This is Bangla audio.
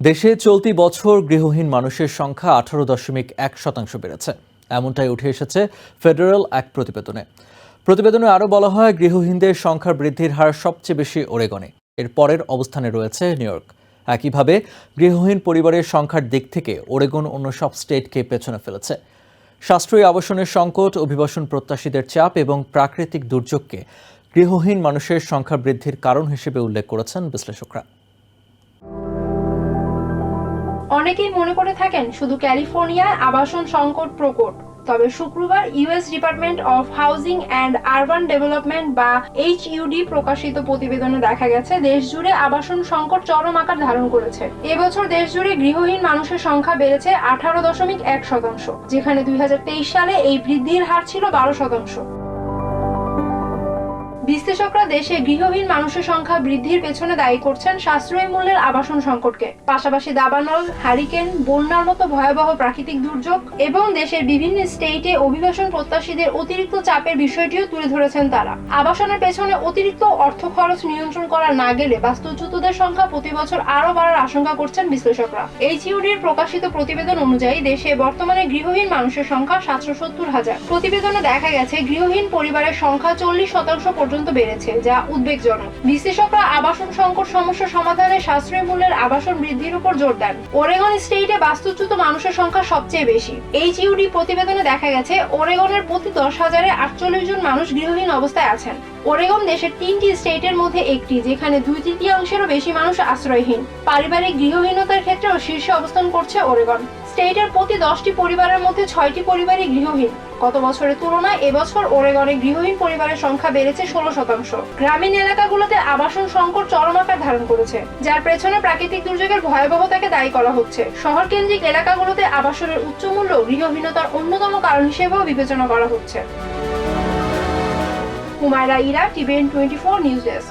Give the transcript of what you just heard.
দেশে চলতি বছর গৃহহীন মানুষের সংখ্যা আঠারো দশমিক এক শতাংশ বেড়েছে। এমনটাই উঠে এসেছে ফেডারেল এক প্রতিবেদনে। প্রতিবেদনে আরও বলা হয়, গৃহহীনদের সংখ্যা বৃদ্ধির হার সবচেয়ে বেশি ওরেগনে। এর পরের অবস্থানে রয়েছে নিউ ইয়র্ক। একইভাবে, গৃহহীন পরিবারের সংখ্যার দিক থেকে ওরেগন অন্য সব স্টেটকে পেছনে ফেলেছে। সাশ্রয়ী আবাসনের সংকট, অভিবাসন প্রত্যাশীদের চাপ এবং প্রাকৃতিক দুর্যোগকে গৃহহীন মানুষের সংখ্যা বৃদ্ধির কারণ হিসেবে উল্লেখ করেছেন বিশ্লেষকরা। অনেকেই মনে করে থাকেন শুধু ক্যালিফোর্নিয়ায় আবাসন সংকট প্রকট, তবে শুক্রবার US department of housing and urban development বা এইচইউডি প্রকাশিত প্রতিবেদনে দেখা গেছে দেশ জুড়ে আবাসন সংকট চরম আকার ধারণ করেছে। এবছর দেশ জুড়ে গৃহহীন মানুষের সংখ্যা বেড়েছে আঠারো দশমিক এক শতাংশ, যেখানে দুই হাজার তেইশ সালে এই বৃদ্ধির হার ছিল বারো শতাংশ। বিশ্লেষকরা দেশে গৃহহীন মানুষের সংখ্যা বৃদ্ধির পেছনে দায়ী করছেন সাশ্রয়ী মূল্যের আবাসন সংকটকে। পাশাপাশি দাবানল, হারিকেন, বন্যার মতো ভয়াবহ প্রাকৃতিক দুর্যোগ এবং দেশের বিভিন্ন স্টেটে অভিবাসন প্রত্যাশীদের অতিরিক্ত চাপের বিষয়টিও তুলে ধরেছেন তারা। আবাসনের পেছনে অতিরিক্ত অর্থ খরচ নিয়ন্ত্রণ করা না গেলে বাস্তুচ্যুতদের সংখ্যা প্রতি বছর আরও বাড়ার আশঙ্কা করছেন বিশ্লেষকরা। এইচইউডির প্রকাশিত প্রতিবেদন অনুযায়ী, দেশে বর্তমানে গৃহহীন মানুষের সংখ্যা সাতশো সত্তর হাজার। প্রতিবেদনে দেখা গেছে, গৃহহীন পরিবারের সংখ্যা চল্লিশ শতাংশ পর্যন্ত বেড়েছে, যা উদ্বেগজনক। বিশ্লেষকরা আবাসন সংকট সমস্যা সমাধানে সাশ্রয়ী মূল্যের আবাসন বৃদ্ধির উপর জোর দেন। ওরেগন স্টেটে বাস্তুচ্যুত মানুষের সংখ্যা সবচেয়ে বেশি। এইচইউডি প্রতিবেদনে দেখা গেছে ওরেগনের প্রতি দশ হাজারে আটচল্লিশ জন মানুষ গৃহহীন অবস্থায় আছেন। ওরেগন দেশের তিনটি স্টেটের মধ্যে একটি, যেখানে দুই তৃতীয়াংশেরও বেশি মানুষ আশ্রয়হীন। পারিবারিক গৃহহীনতার ক্ষেত্রেও শীর্ষে অবস্থান করছে ওরেগন স্টেটের প্রতি দশটি পরিবারের মধ্যে ছয়টি পরিবারই গৃহহীন। গত বছরের তুলনায় এবছর ওরেগনে গৃহহীন পরিবারের সংখ্যা বেড়েছে ষোলো শতাংশ। গ্রামীণ এলাকাগুলোতে আবাসন সংকট চরম আকার ধারণ করেছে, যার পেছনে প্রাকৃতিক দুর্যোগের ভয়াবহতাকে দায়ী করা হচ্ছে। শহর কেন্দ্রিক এলাকাগুলোতে আবাসনের উচ্চ মূল্য গৃহহীনতার অন্যতম কারণ হিসেবেও বিবেচনা করা হচ্ছে। Humaira Ira, TVN twenty four news desk.